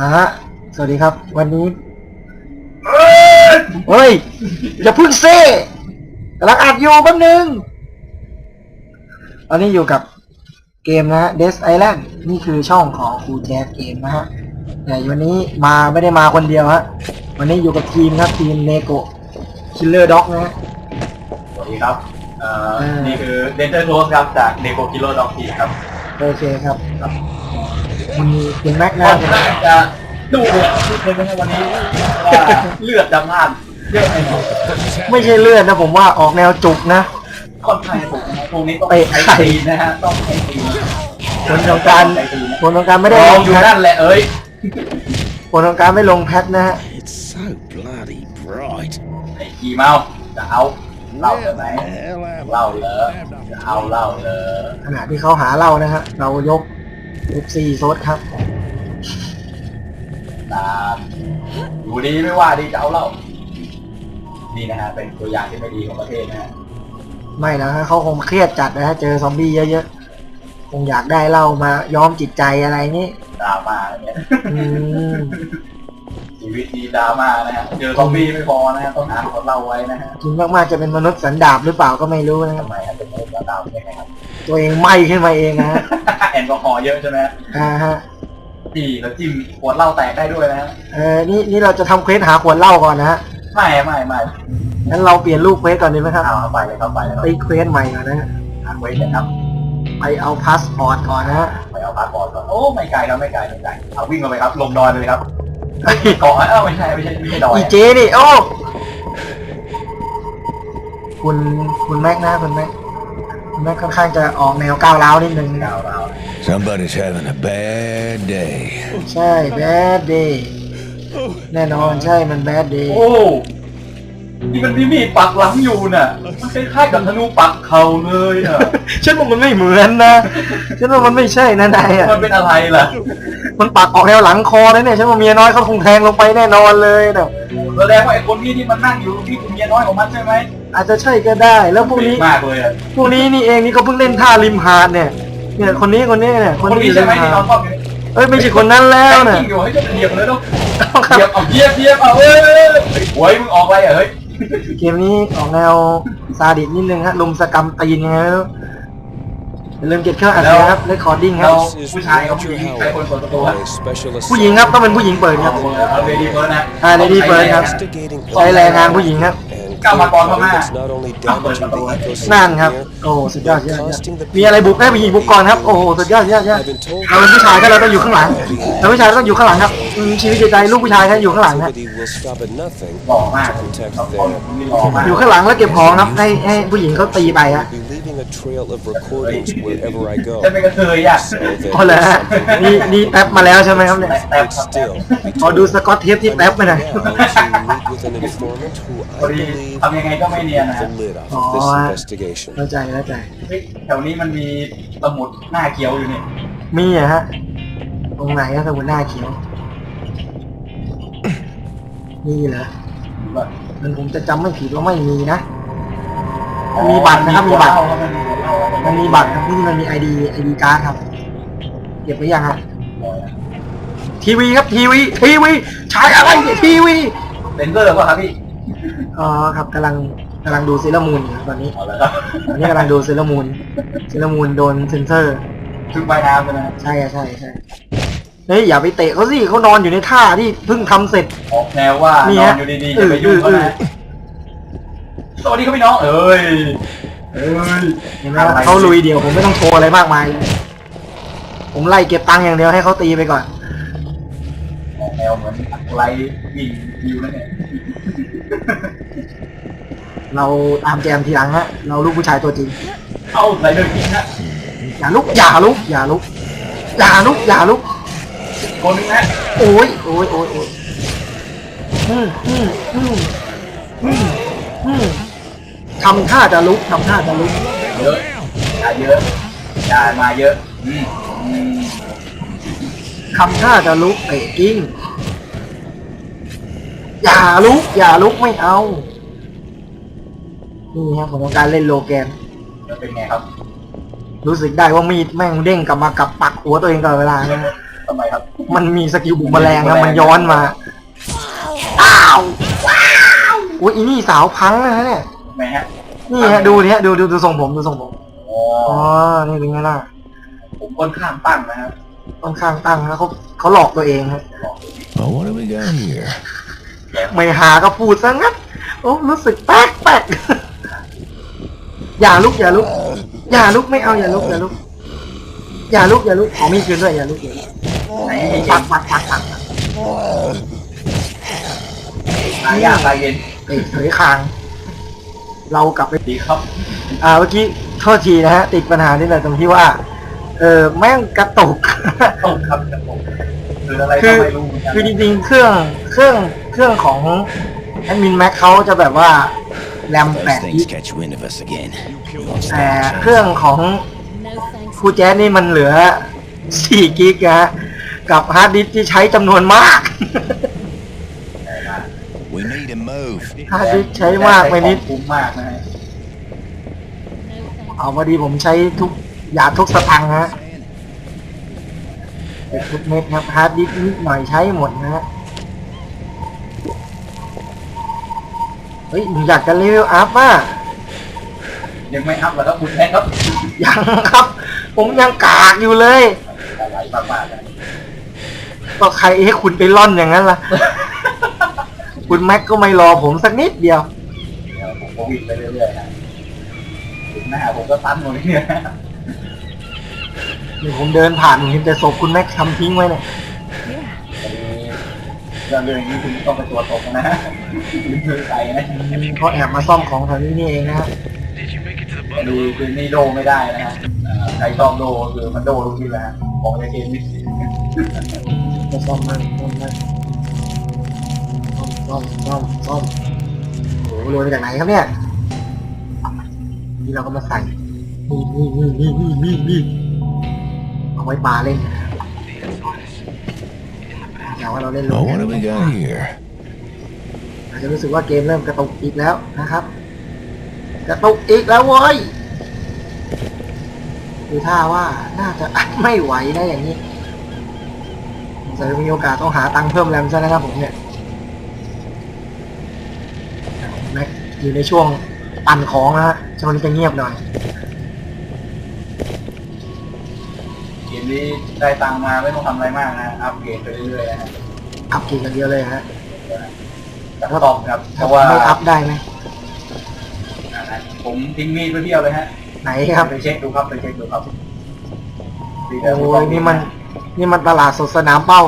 อะฮะ สวัสดีครับ วันนี้เฮ้ย อย่าพึ่งเซ่กำลังอัดอยู่แป๊บนึงตอนนี้อยู่กับเกมนะฮะ Death Island นี่คือช่องของครูแจ๊สเกมนะฮะ แต่วันนี้มาไม่ได้มาคนเดียวฮะ วันนี้อยู่กับทีมครับทีมเนโกคิลเลอร์ด็อกนะฮะ สวัสดีครับ เอ่อเออนี่คือเดนเ r อร์โรสครับ จากเดโกกิโลดอกทีครับ โอเคครับครับ มีคุณแม็กก่อนะนที่จะดูเดือดนิดนึงนะวันนี้ว่าเลือดจะพลาดเยอะไปหน่อยไม่ใช่เลือดนะผมว่าออกแนวจุกนะค่อนข้างจะถูกนะตรงนี้ต้องเตะใช้ไข่ตีนนะฮะต้องใช้ตีนผลของการใช้ตีนผลของการไม่ได้ลลองงอยู่แพทนั่นแหละเอ้ยผลของการไม่ลงแพทนะฮะ It's so bloody bright. ไอ้ขี่เมาจะเอาเหล่าจากไหน Hell am เหล่าเหรอจะเอาเหล่าเหรอขณะที่เขาหาเรานะฮะเรายก F4 โซดครับตามอยู่ดีไม่ว่าดีจะเอาเหล่านี่นะฮะเป็นตัวอย่างที่ไม่ดีของประเทศนะฮะไม่นะฮะเขาคงเครียดจัดนะฮะเจอซอมบี้เยอะๆคงอยากได้เหล้ามาย้อมจิตใจอะไรนี่ ดราม่าอะไรเนี่ย อืม ชีวิตดีดราม่านะฮะเจอซอมบี้ไม่พอนะฮะต้องหาคนเล่าไว้นะฮะจริงมากๆจะเป็นมนุษย์สันดาบหรือเปล่าก็ไม่รู้นะครับทำไมฮะเป็นมนุษย์ดาวยังไงครับ ตัวเองไหม้ขึ้นมาเองนะฮะแอลกอฮอล์เยอะใช่ไหมฮะอ่าฮะที่แล้วจิ้มขวดเหล้าแตกได้ด้วยนะฮะเออนี่นี่เราจะทำเควสหาขวดเหล้าก่อนนะฮะไม่ไม่ไม่งั้นเราเปลี่ยนรูปเควสก่อนดีไหมครับเอาไปเลยครับไปเลยครับตีเควสใหม่ก่อนนะฮะหาไว้เลยครับไปเอาพาสปอร์ตก่อนนะฮะไปเอาพาสปอร์ตก่อนโอ้ไม่ไกลครับไม่ไกลไม่ไกลเอาวิ่งลงไปครับ ลงดอยไปเลยครับ เฮ้ยเกาะเอ้าไม่ใช่ไม่ใช่ไม่ใช่ดอยอีเจนี่โอ้คุณคุณแม็กนะคุณแม็กคุณแม็กค่อนข้างจะออกแนวก้าวร้าวนิดนึงนะดาวดาว Somebody's having a bad day. ใช่แบดเดย์แน่นอนใช่มันแบดเดย์โอ้นี่มันมีมีดปักหลังอยู่น่ะ มันคล้ายๆกับธนูปักเข่าเลยอะฉันว่ามันไม่เหมือนนะฉันว่ามันไม่ใช่นะนายอะมันเป็นอะไรล่ะ มันปักออกแนวหลังคอนะเนี่ยฉันว่าเมียน้อยเขาคงแทงลงไปแน่นอนเลยเนาะแสดงว่าไอ้คนนี้ที่มันนั่งอยู่นี่คือเมียน้อยของมันใช่ไหมอาจจะใช่ก็ได้ แล้วพวกนี้มากเลยอะพวกนี้นี่เองนี่เขาเพิ่งเล่นท่าริมหาดเนี่ยเนี่ยคนนี้คนนี้เนี่ยคคนนที่นี้ริใช่มไหมหาที่ดนอนคว่ำอยู่นี่เอ้ยไม่ใช่คนนั้นแล้วแม่นะงอยู่ให้จะเหยียบเลยต้องเหยียบเอาเหยียบเหยียบเอาเอ้ยโว้ยมึงออกอะไรอะเฮ้ยเกมนี้ออกแนวซาดิสนิดนึงฮะลุมสกรรมตีนยังไงไม่รู้ อย่าลืมเก็บเครื่องอัดเสียงครับเรคคอร์ดิ้งครับเราผู้ชายกับผู้หญิงใครคนเปิดประตูฮะผู้หญิงครับต้องเป็นผู้หญิงเปิดครับเอาเลดี้เฟิร์สนะอ่า Lady First ครับใช้แรงงานผู้หญิงครับก้าวมาก่อนพม่านั่นครับ โอ้สุดยอดสุดยอดสุดยอดมีอะไรบุกให้ผู้หญิงบุกก่อนครับ โอ้โหสุดยอดสุดยอดสุดยอดเราเป็นผู้ชายก็เราต้องอยู่ข้างหลังเราผู้ชายต้องอยู่ข้างหลังครับอืมชีวิตจิตใจลูกผู้ชายครับอยู่ข้างหลังครับหล่อมากเราคนนี้หล่อมากอยู่ข้างหลังแล้วเก็บของครับให้ให้ผู้หญิงเขาตีไปฮะ leaving a trail of recordings wherever I go. จะเป็นกระเทยอะ So that พอแล้วฮะนี่นี่แป๊บมาแล้วใช่ไหมครับเนี่ยแต่ it's still ขอดูสกอตเทปที่แป๊บไปหน่อย now to meet with an informant who พอ I ดี believe ทำยังไงก็ไม่เนียนนะ the lid Oh, off this I- investigation. เข้าใจเข้าใจ เฮ้ยแถวนี้มันมีสมุดหน้าเขียวอยู่นี่มีอะฮะ ตรงไหนอะสมุนหน้าเขียว มีเหรอดูก่อนมันผมจะจำไม่ผิดว่าไม่มีนะ มีบัตรนะครับ มีบัตร มันมีบัตรครับที่มันมีไอดีไอดีการ์ดครับเก็บไว้ยังฮะทีวีครับทีวีทีวีใช้อะไรเนี่ยทีวีเลนเซอร์ป่ะครับพี่อ๋อครับกำลังกำลังดูเซเลอร์มูนอยู่ครับตอนนี้เอาแล้วครับตอนนี้กำลังดูเซเลอร์มูนเซเลอร์มูนโดนเซนเซอร์ชุดว่ายน้ำใช่ไหมใช่อะใช่ใช่เฮ้ยอย่าไปเตะเขาสิเขานอนอยู่ในท่าที่เพิ่งทำเสร็จ ออกแนวว่านี่นอฮะนอยู่ดีๆจะไปยุ่งเขานะ สวัสดีครับพี่น้องเอ้ยเอ้ยเห็นไหมว่าเขาลุยเดียวผมไม่ต้องโชว์อะไรมากมาย ผมไล่เก็บตังค์อย่างเดียวให้เขาตีไปก่อน ออกแนวเหมือนอะไรวิ่งยิวนั่นเนี่ยเราตามแจมทีหลังฮะเราลูกผู้ชายตัวจริงเอาไหลเดินกินนะอย่าลุกอย่าลุกอย่าลุกอย่าลุกอย่าลุกคนนึงนะโอ้ยโอ้ยโอ้ยโอ้ยอืมอืมอืมอืมอืม ทำท่าจะลุกทำท่าจะลุกเยอะอย่าเยอะอย่ามาเยอะอืมอืมทำท่าจะลุกเตะกิ้งอย่าลุกอย่าลุกไม่เอานี่ครับผมของการเล่นโลแกนแล้วเป็นไงครับ รู้สึกได้ว่ามีดแม่งเด้งกลับมากับปักหัวตัวเองตลอดเวลานะฮะทำไมครับ มันมีสกิลบุกแมลงครับมันย้อนมาอ้าวว้าวอุ้ยอีนี่สาวพังนะฮะเนี่ยไหมฮะ นี่ฮะดูนี่ฮะดูดูดูทรงผมดูทรงผมอ๋ออ๋อนี่เป็นไงล่ะผมค่อนข้างตั้งนะครับค่อนข้างตั้งนะเขาเขาหลอกตัวเองฮะ Well, what do we got here? ไม่หาก็พูดซะงั้นโอ้รู้สึกแป๊กแป๊กอย่าลุกอย่าลุกอย่าลุกไม่เอาอย่าลุกอย่าลุกอย่าลุกอย่าลุกขอมีดคืนด้วยอย่าลุกอย่าลุกไหนปักปักปักปักตายยากตายเย็นเอ้ยเฉยคาง เรากลับไปดีครับ อ่าเมื่อกี้โทษทีนะฮะติดปัญหานี่แหละตรงที่ว่า เออแม่งกระตุก ตกครับจะตกคืออะไรคืก็อไม่รู้เหมือนกันคือจริงๆเครื่องเครื่องเครื่องของแอดมินแม็กเขาจะแบบว่าแรม Those แปด things catch wind of us again. We won't แต่ stand a เค chance. รื่องของ No thanks. ครูแจ๊สนี่มันเหลือ 4 กิกนะฮะกับฮาร์ดดิสก์ที่ใช้จำนวนมาก We need to move. ฮาร์ดดิสก์ใช้มากไปนิดคุ้มมากนะฮะ No thanks. เอาพอดีผมใช้ทุกอยากทุกสตังค์ฮะเก็บทุกเม็ดครับฮาร์ดดิสก์นิดหน่อยใช้หมดนะฮะเฮ้ยผมอยากจะเลเวลอัพอะยังไม่อัพแล้วครับคุณแม่ครับยังครับ ผมยังกากอยู่เลยอะไรมากๆนะก็ใครให้คุณไปล่อนอย่างนั้นล่ะ คุณแม็กก็ไม่รอผมสักนิดเดียว เดี๋ยวผมก็วิ่งไปเรื่อยๆนะถึงหน้าผมก็ตันหมดเนี่ยนี่ผมเดินผ่านผมเห็นแต่ศพคุณแม็กทำทิ้งไว้เนี่ยเรื่องเรื่องนี้คุณต้องไปตรวจสอบนะลืมเพื่อใครนะเขาแอบมาซ่อมของแถวนี้นี่เองนะฮะดูคือนี่โดไม่ได้นะฮะเอ่อใครชอบโดคือมันโดทุกทีแหละฮะของในเกมนี้มาซ่อมมันซ่อมมันซ่ อมซ่อมซ่อมซ่อมโอ้โหรวยมาจากไหนครับเนี่ยนี่เราก็มาใส่นี่นี่นี่นี่นี่นี่นี่เอาไว้ปลาเล่นนะครับอย่าว่าเราเล่นโล Well, แก what น do we got here? อาจจะรู้สึกว่าเกมเริ่มกระตุกอีกแล้วนะครับ กระตุกอีกแล้วเว้ยดูท่าว่าน่าจะอัดไม่ไหวนะอย่างนี้จะมีโอกาสต้องหาตังค์เพิ่มแรมซะนะครับผมเนี่ยแม็ก อยู่ในช่วงปั่นของนะฮะช่วงนี้จะเงียบหน่อย เกมนี้ได้ตังค์มาไม่ต้องทำอะไรมากนะ อัปเกรดไปเรื่อยๆนะฮะอัพกี่กันเดียวเลยฮะจับตอบครับ เพถ้าราะว่าไม่อัพได้ไหมอ่านะผมทิ้งมีดไปเที่ยวเลยฮะไหนครับไปเช็คดูครับไปเช็คดูครับโอ้ยนี่มัน นี่มันตลาดสดสนามเป้า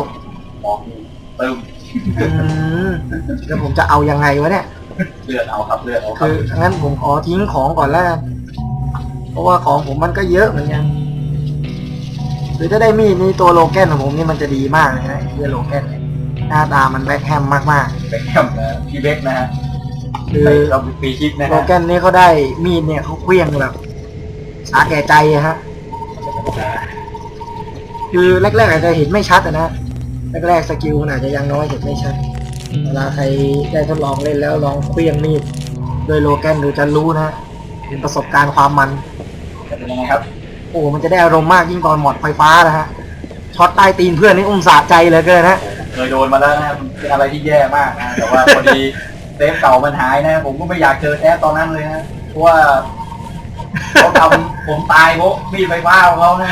บอกเติม อืมแล้วผมจะเอายังไงวะเนี่ย เลือดเอาครับเลือดเอาครับคืองั้นผมขอทิ้งของก่อนแล้วกันเพราะว่าของผมมันก็เยอะเหมือนกันหรือถ้าได้มีดนี่ตัวโลแกนของผมนี่มันจะดีมากเลยนะเรือโลแกนเนี่ยหน้าตามันแบ็คแฮมมากเบคแฮมนะพี่เบคนะฮะๆ คือเราปีคิดนะโลฮะแกนนี่เขาได้มีดเนี่ยเขาเคลี้ยงแบบสาแก่ใจอะฮะ คือแรกๆอาจจะเห็นไม่ชัดอะนะแรกๆสกิลมันอาจจะยังน้อยเห็นไม่ชัด เวลาใครได้ทดลองเล่นแล้วลองเคลี้ยงมีดโดยโลแกนดูจะรู้นะเป็นประสบการณ์ความมันจะเป็นยังไงครับ โอ้มันจะได้อารมณ์มากยิ่งตอนหมดไฟฟ้านะฮะช็อตใต้ตีนเพื่อนนี่อุ้มสะใจเหลือเกินฮะเคยโดนมาแล้วนะมันเป็นอะไรที่แย่มากนะแต่ว่าพอดีเซฟเก่ามันหายนะ ผมก็ไม่อยากเจอแท้ตอนนั้นเลยนะเพราะว่าเขาทำ ผมตายเพราะมีดไฟฟ้าของเขานะ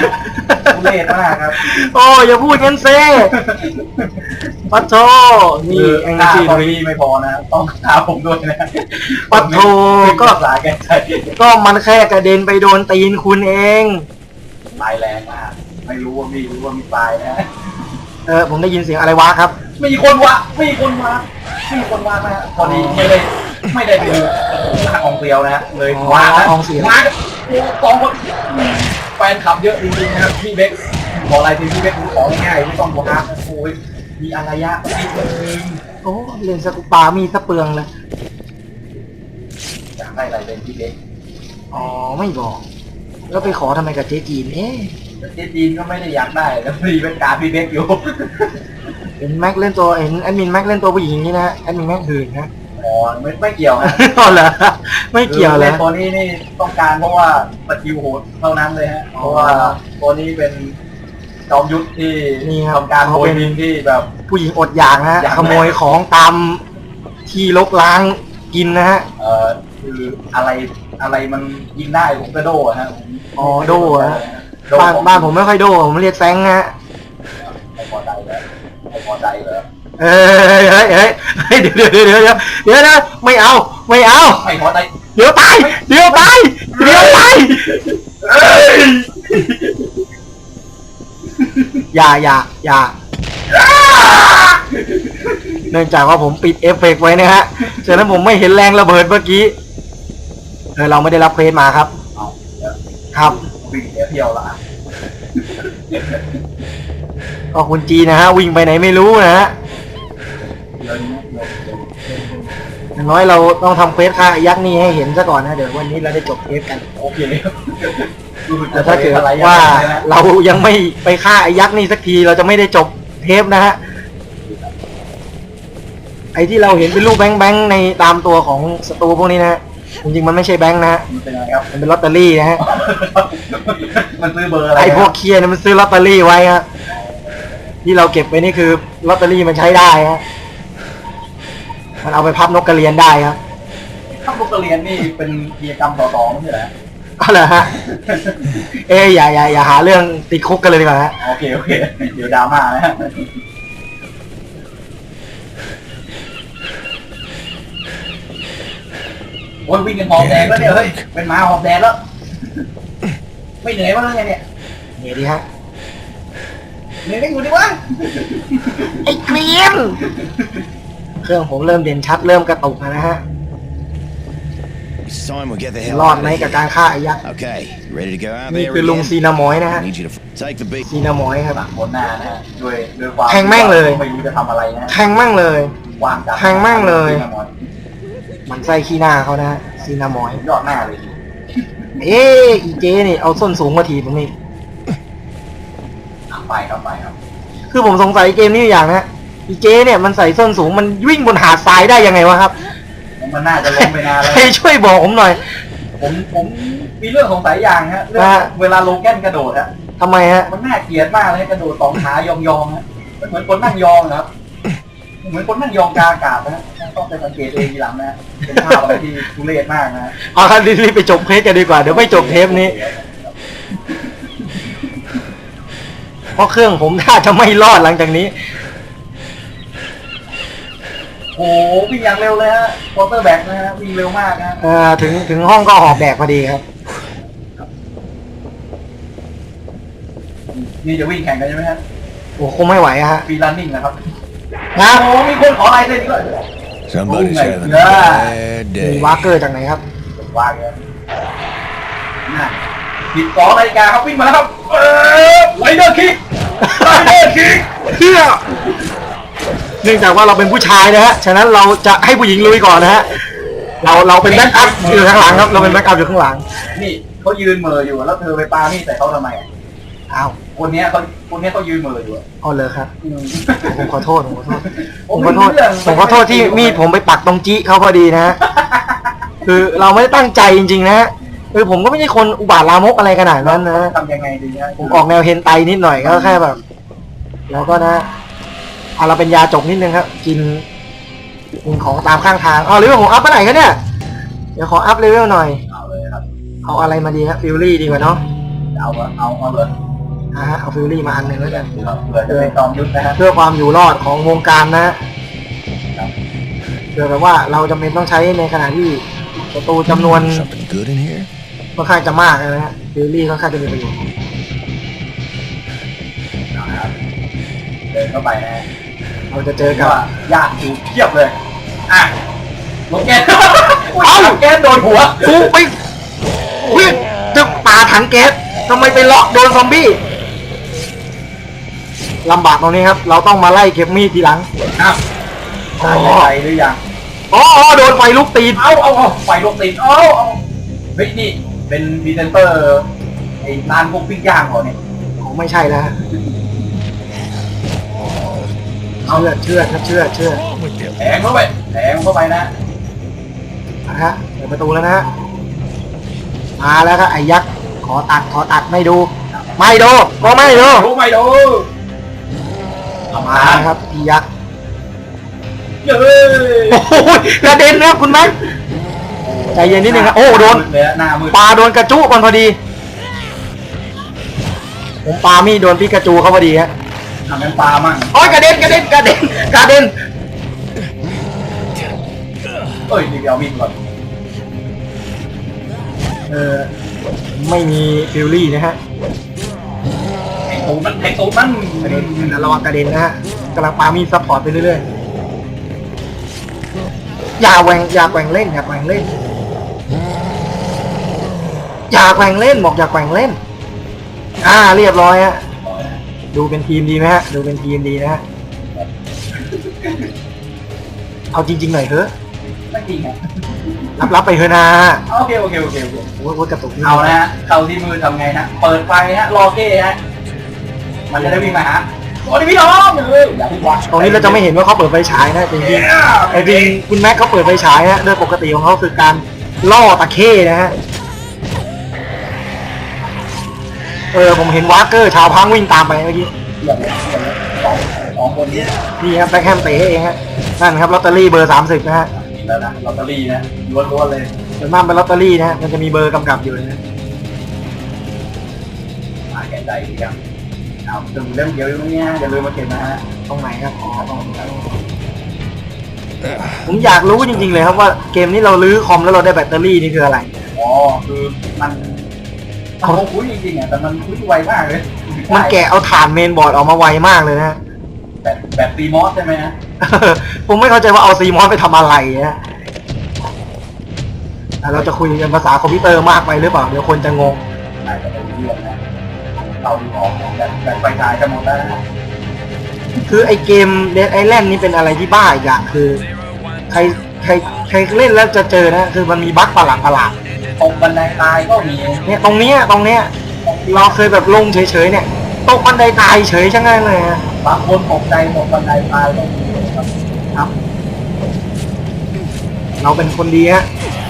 ทุเรศมากครับ โอ้อย่าพูดงั้นเซ่ปัทโทนี่แองฆ่าจีตอนดุยนี้ไม่พอนะ ต้องฆ่าผมด้วยนะปัทโทก็ก็สาแก่ใจก็มันแค่กระเด็นไปโดนตีนคุณเองตายแรงมาก ไม่รู้ว่ามีรู้ว่ามีตายนะ เออผมได้ยินเสียงอะไรวะครับ มีคนวะมีคนวะมีคนวะนะฮะพอดีไม่ได้ไม่ได้ไปดูหน้าของเกลียวนะฮะเลยอ๋อวางนะอองเสียววางโอ้สองคนแฟนคลับเยอะจริงๆนะครับพี่เบ็กบอกอะไรที่พี่เบ็กของง่ายไม่ต้องบอกนะโอ้ยมีอารยะนิดนึงโอ้เล่นสกุปามีสะเปลืองเลย อยากได้อะไรเป็นพี่เบ็กอ๋อไม่บอก แล้วไปขอทำไมกับเจ๊จีน เอ๊ะแต่ เจจีนก็ไม่ได้อยากได้ แล้วพอดีเป็นการพี่เบ็กอยู่ เห็นแม็กเล่นตัวเห็นแอดมินแม็กเล่นตัวผู้หญิงนี่นะฮะแอดมินแม็กหืนนะอ๋อไม่ไม่เกี่ยวนะเอาเหรอไม่เกี่ยวเลล่ยนตัวนี้นี่ต้องการเพราะว่าสกิลโหดเท่านั้นเลยฮะ เพราะว่าตัวนี้เป็นจอมยุทธที่นี่ครับทำการโบเขายเป็นบินที่แบบ ผู้หญิงอดอยากนะฮะอยาก ขโมยของตามที่ลกล้างกินนะฮะ เอ่อคืออะไรอะไรมันยิงได้ผมก็โดอะฮะผมอ๋อโดอะฮะ โดบ้านของบ้านผมไม่ค่อยโดผมเรียกแซงฮะไม่พอใจเลยไม่พอใจเลยเอ้ยเฮ้ยเฮ้ยเฮ้ยเดี๋ยวเดี๋ยวเดี๋ยวเดี๋ยวเดี๋ยวเดี๋ยวนะไม่เอาไม่เอา ไม่พอใจเดี๋ยวตายเดี๋ยวตายเดี๋ยวตายอย่าอย่าอย่าเนื่องจากว่าผมปิดเอฟเฟกต์ไว้นะฮะฉะนั้นผมไม่เห็นแรงระเบิดเมื่อกี้เออเราไม่ได้รับเควสมาครับ เอาเดี๋ยวครับ วิ่งเสียเที่ยวละก็คุณจีนะฮะวิ่งไปไหนไม่รู้นะฮะเดี๋ยวนี้เดี๋ยวเดี๋ยวอย่างน้อยเราต้องทำเควสฆ่าไอ้ยักษ์นี่ให้เห็นซะก่อนนะเดี๋ยววันนี้เราได้จบเควสกันโอเครู้สึกแต่จะถ้าเกิดอะไรว่าอย่างนี้นะเรายังไม่ไปฆ่าไอ้ยักษ์นี่สักทีเราจะไม่ได้จบเทปนะฮะไอ้ที่เราเห็นเป็นรูปแบงค์แบงค์ในตามตัวของศัตรูพวกนี้นะฮะจริงๆมันไม่ใช่แบงค์นะฮะมันเป็นอะไรครับมันเป็นลอตเตอรี่นะฮะ มันซื้อเบอร์อะไรไอ้พวกเคียร์เนี่ยมันซื้อลอตเตอรี่ไว้ฮะที่เราเก็บไว้นี่คือลอตเตอรี่มันใช้ได้ฮะมันเอาไปพับนกกระเรียนได้ครับ ถ้าพวกเรียนนี่เป็นกิจกรรมต่อต่อไม่ใช่เหรอก็เหรอฮะ เอ้ยอย่าอย่าอย่าหาเรื่องติดคุกกันเลยดีกว่าฮะ โอเคโอเคเดี๋ยวดราม่านะฮะโอ้ยวิ่งกันหอบแดงแล้วเนี่ยเฮ้ยเป็นหมาหอบแดงแล้ว ไม่เหนื่อยบ้างไงเนี่ยเดี๋ยวดีฮะเหนื่อยไม่อยู่ดิวะไอ้เกรียนเครื่องผมเริ่มเด่นชัดเริ่มกระตุกแล้วนะฮะ It's time we get the hell รอด out ไหม of กับ here. การฆ่าไอ้ยักษ์ Okay, ready to go out นี่ there คือลุง again? ซีนามอยนะฮะ I need you to f- take the beat. ซีนามอยครับ บนหน้านะฮะด้วยด้วยความแทงแม่งเลย ไม่รู้จะทำอะไรนะฮะแทงมั่งเลย วางจัดแทงแม่งเลยหมันไส้ขี้หน้าเขานะฮะซีนามอย ยอดหน้าเลย เอ๊ะอีเจนี่เอาส้นสูงมาถีบผมนี่อะไปครับไปครับ คือผมสงสัยเกมนี้อยู่อย่างนะอีเจเนี่ยมันใส่ส้นสูงมันวิ่งบนหาดทรายได้ยังไงวะครับ มันน่าจะลงไปนานแล้วใครช่วยบอกผมหน่อย ผมผมมีเรื่องสงสัยอย่างฮะเรื่องว่าเวลาโลแกนกระโดดฮะทำไมฮะ มันน่าเกลียดมากเลยกระโดดสองขายองๆฮะมันเหมือนคนนั่งยองนะครับ เหมือนคนนั่งยองกลางอากาศนะฮะต้องไปสังเกตเองทีหลังนะฮะเป็นภาพอะไรที่ทุเรศมากนะฮะเอาครับรีบๆไปจบเทปกันดีกว่าเดี๋ยวไม่จบเทปนี้ เพราะเครื่องผมน่าจะไม่รอดหลังจากนี้ โอ้โหวิ่งอย่างเร็วเลยฮะควอเตอร์แบ็กนะฮะวิ่งเร็วมากนะฮะเอ่อถึงถึงห้องก็หอบแดกพอดีครับ นี่จะวิ่งแข่งกันใช่ไหมฮะโอ้คงไม่ไหวอะฮะฟรีรันนิ่งนะครับ นะโอ้มีคนขอลายเซ็นด้วย Somebody's Oh my having a God. bad มี day. วาร์เกอร์จากไหนครับ วางเลยน่ะผิดสองนาฬิกาครับวิ่งมาแล้วครับเออไลเดอร์คิกไลเดอร์คิกเพื่อเนื่องจากว่าเราเป็นผู้ชายนะฮะ ฉะนั้นเราจะให้ผู้หญิงลุยก่อนนะฮะ เราเราเป็นแบ็กอัพอยู่ข้างหลังครับ เราเป็นแบ็กอัพอยู่ข้างหลัง นี่เขายืนเหม่ออยู่แล้วเธอไปปานี่ใส่เขาทำไมอะอ้าว คนเนี้ยเขาคนเนี้ยเขายืนเหม่ออยู่อะเอาเลยครับอืมผมขอโทษผมขอโทษผผมมไม่ขอโทษเรื่องผมขอโทษที่มีดผมไปปักตรงจี้เขาพอดีนะฮะ คือเราไม่ได้ตั้งใจจริงๆนะฮะคือผมก็ไม่ใช่คนอุบาทลามกอะไรขนาดนั้นนะทำยังไงดีนะผมออกแนวเฮนไตนิดหน่อยก็แค่แบบ แล้วก็นะเอาเราเป็นยาจกนิดนึงครับ กินกินของตามข้างทางเอาเลเวลผมอัพเมื่อไหร่กันเนี่ย เดี๋ยวขออัพเลเวลหน่อย เอาเลยครับ เอาอะไรมาดีครับฟิลลี่ดีกว่าเนาะ เอาอะเอาเอาเลย อ่าฮะเอาฟิลลี่มาอันหนึ่งแล้วกันเผื่อจะเป็นจอมยุทธนะฮะเพื่อความอยู่รอดของวงการนะฮะเผื่อแบบว่าเราจำเป็นต้องใช้ในขณะที่ศัตรูจำนวน Something good in here? ค่อนข้างจะมากนะฮะฟิลลี่ค่อนข้างจะมีประโยชน์เอาละครับเดินเข้าไปนะฮะเราจะเจอก็กับญาติอยู่เทียบเลย อะรถแกนเอ้าแกนโดนหัว กูไปวิ่งจะป่าถังแก๊สทำไมไปเลาะโดนซอมบี้ ลำบากตรงนี้ครับ เราต้องมาไล่เก็บมีดทีหลังอ้าวตายใจหรือยังอ๋ออ๋อโดนไฟลุกตีนเอาเอาเอาไฟลงติดเอาเอาเฮ้ยนี่เป็นพรีเซนเตอร์ไอ้ร้านพวกปิ้งย่างเขาเนี่ยของไม่ใช่แล้วฮะเอาเชื่อดเชื่อดครับเชื่อดเชื่อด Wrong with them? แทงเข้าไปแทงเข้าไปนะนะฮะเปิดประตูแล้วนะฮะมาแล้วครับไอ้ยักษ์ขอตัดขอตัดไม่ดูมไม่โดก็ไม่โดรู้ไหมดู เอามามาครับพี่ยักษ์เย้ยโอ้โหกระเด็นนะครับคุณแม็กใจเย็นนิดนึงครับโอ้โดนเลยอะหน้ามืดปลาโดนกระจุก่อนพอดี ผมปลามีดโดนพี่กระจูเขาพอดีฮะทำเป็นปลามั่งโอ้ยกระเด็นกระเด็นกระเด็นกระเด็นเอ้ยเดี๋ยวเอามีดก่อนเออไม่มีฟิลลี่นะฮะไอ้ ตูดมันไอ้ตูดมันกระเด็นระวังกระเด็นนะฮะกำลังปามีดซัพพอร์ตไปเรื่อยๆอย่าแหวงอย่าแกว่งเล่นอย่าแกว่งเล่นอย่าแกว่งเล่นบอกอย่าแกว่งเล่น อ่า เรียบร้อยฮะดูเป็นทีมดีไหมฮะดูเป็นทีมดีนะฮะเอาจริงๆหน่อยเถอะไม่จริงอะรับรับๆไปเถอะนะโอเคโอเคโอเคโอเคโอ้ยโอ้ยกระตุกนี่เอานะฮะเข้าที่มือทำไงฮะเปิดไฟฮะรอเก้ฮะ มันจะได้วิ่งมาฮะโอ้ยพี่น้องเลยอย่าเพิ่งวัดตรงนี้เราจะไม่เห็นว่าเขาเปิดไฟฉายนะจริงๆไอ้จริงคุณแม็กเขาเปิดไฟฉายฮะโดยปกติของเขาคือการล่อตะเข้นะฮะเออผมเห็นวาร์เกอร์ชาวพังวิ่งตามไปเมื่อกี้เหลือเลยเหลือเลยสองสองคนนี้นี่ครับแบ็คแฮมเตะให้เองฮะนั่นครับลอตเตอรี่เบอร์สามสิบนะฮะอีกแล้วนะลอตเตอรี่นะล้วนๆเลยส่วนมากเป็นลอตเตอรี่นะฮะมันจะมีเบอร์กำกับอยู่นะมาแก่ใจดี ครับเอาถึงเล่มเดียวอยู่ตรงเนี้ยอย่าลืมมาเก็บนะฮะตรงไหนครับอ๋อตรงนี้ผมอยากรู้จริงๆเลยครับว่าเกมนี้เราลื้อคอมแล้วเราได้แบตเตอรี่นี่คืออะไร อ๋อคือมันเขาคุยจริงๆอะแต่มันคุยไวมากเลย มันแกะเอาฐานเมนบอร์ดออกมาไวมากเลยนะฮะแบบแบบซีมอสใช่ไหมฮะผมไม่เข้าใจว่าเอาซีมอสไปทำอะไรนะอะเราจะคุยกันภาษาคอมพิวเตอร์มากไปหรือเปล่าเดี๋ยวคนจะงงอาจจะเป็นเรื่องนะ เราดูออกแบบแบบไฟฉายกันหมดแล้วนะคือไอเกมเด d ไอแลนด์นี่เป็นอะไรที่บ้าอีกอย่างคือ ใครใครใครเล่นแล้วจะเจอนะ คือมันมีบั๊กประหลาดประหลาดตรงบันไดตายก็มีๆเนี่ยตรงเนี้ยตรงเนี้ยเราเคยแบบลงเฉยๆเนี่ยตกบันไดตายเฉยช่างนั้นเลยฮะบางคนตกใจตกบันไดตายก็มีครับครับ เราเป็นคนดีฮะ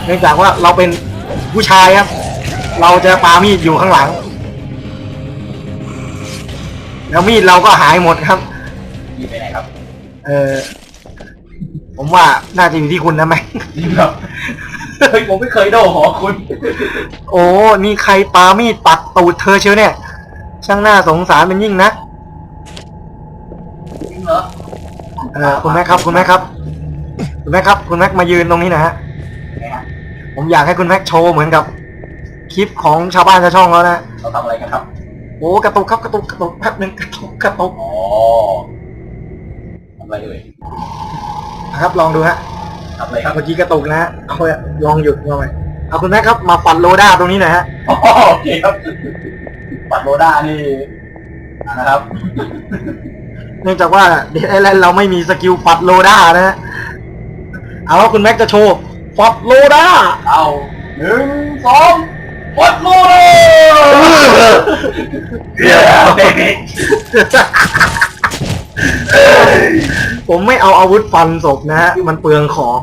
เนื่องจากว่าเราเป็นผู้ชายครับ เราจะปามีดอยู่ข้างหลัง แล้วมีดเราก็หายหมดครับ มีไปไหนครับเออผมว่าน่าจะอยู่ที่คุณนะแม่จริงครับเฮ้ยผมไม่เคยโดนหอคุณ โอ้นี่ใครปามีดปักตูดเธอเชียวเนี่ย ช่างน่าสงสารเป็นยิ่งนะจริงเหรอเออคุณแม่ครับ คุณแม่ครับ คุณแม่ครับ คุณแม็กมายืนตรงนี้นะฮะไงฮะผมอยากให้คุณแม็กโชว์เหมือนกับ คลิปของชาวบ้านชาวช่องแล้วนะ เขาทำอะไรกันครับ โอ้กระตุกครับกระตุกกระตุกแป๊บหนึงกระตุกกระตุกอ๋อทำอะไรเอ่ยนะครับลองดูฮะทำอะไรครับเมื่อกี้กระตุกนะฮะเอาไว้ลองหยุดลองไปเอาคุณแม็กครับมาฟันโลด้าตรงนี้หน่อยฮะอ๋อโอเคครับปัดโรด้านี่อ่านะครับ เนื่องจากว่าเด d ไอแลนด์เราไม่มีสกิลฟัดโลด้านะฮะเอาว่าคุณแม็กจะโชว์ฟัดโลด้าเอาหนึ่งสอง ปัดโรด้าเย้เด็กผมไม่เอาอาวุธฟันศพนะฮะ มันเปลืองของ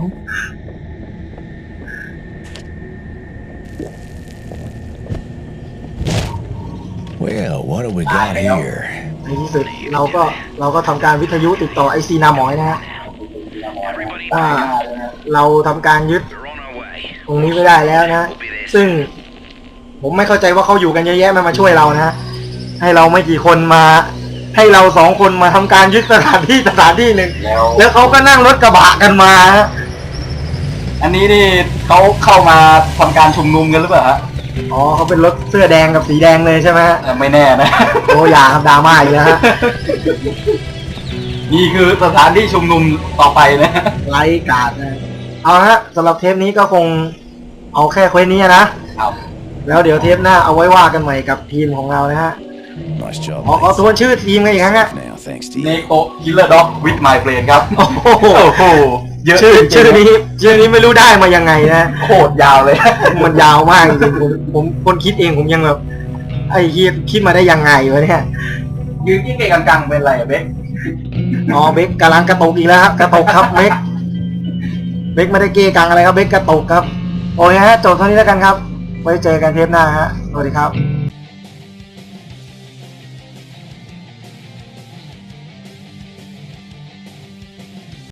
Well, what do we got here? ในที่สุดเราก็เราก็ทำการวิทยุติดต่อไอซีนาหมอยนะฮะอ่า เราทำการยึดตรงนี้ไม่ได้แล้วนะ ซึ่ง ผมไม่เข้าใจว่าเขาอยู่กันเยอะแยะไมามาช่วยเรานะให้เราไม่กี่คนมา ให้เราสองคนมาทำการยึดสถานที่สถานที่หนึ่งแล้วแล้วเขาก็นั่งรถกระบะกันมาฮะอันนี้นี่เขาเข้ามาทำการชุมนุมกันหรือเปล่าฮะอ๋อเขาเป็นรถเสื้อแดงกับสีแดงเลยใช่ไหมฮะ เออไม่แน่นะ โอ้อยาครับดราม่าอีกแล้วฮะนี่คือสถานที่ชุมนุมต่อไปนะไลฟ์การ์ดนะเอาละฮะสำหรับเทปนี้ก็คงเอาแค่เควสนี้นะ ครับ แล้วเดี๋ยวเทปหน้าเอาไว้ว่ากันใหม่กับทีมของเรานะฮะ Nice job. ขอขอ mate. ทวนชื่อทีมกันอีกครั้งฮะ Now, thanks to เน you. โกคิลเลอร์ด็อกวิดไมเ a รนครับโอ้โหโอ้โหเยอะชื่อจริงๆชื่อนี้ชื่อนี้ไม่รู้ได้มายังไงนะ โคตรยาวเลย มันยาวมากจริงๆผมผมคนคิดเองผมยังแบบไอ้เฮียคิดมาได้ยังไงวะเนี่ย ยืนยิ่งเก่งกังๆเป็นไรอะเบ๊กอ๋อเบคกำลังกระตุกอีกแล้วครับ กระตุกครับเบคเบคไม่ได้เกยกังอะไรครับเบคกระตุกครับ โอ้ยฮะจบเท่านี้แล้วกันครับ ไว้เจอกันเทปหน้าฮะสวัสดีครับ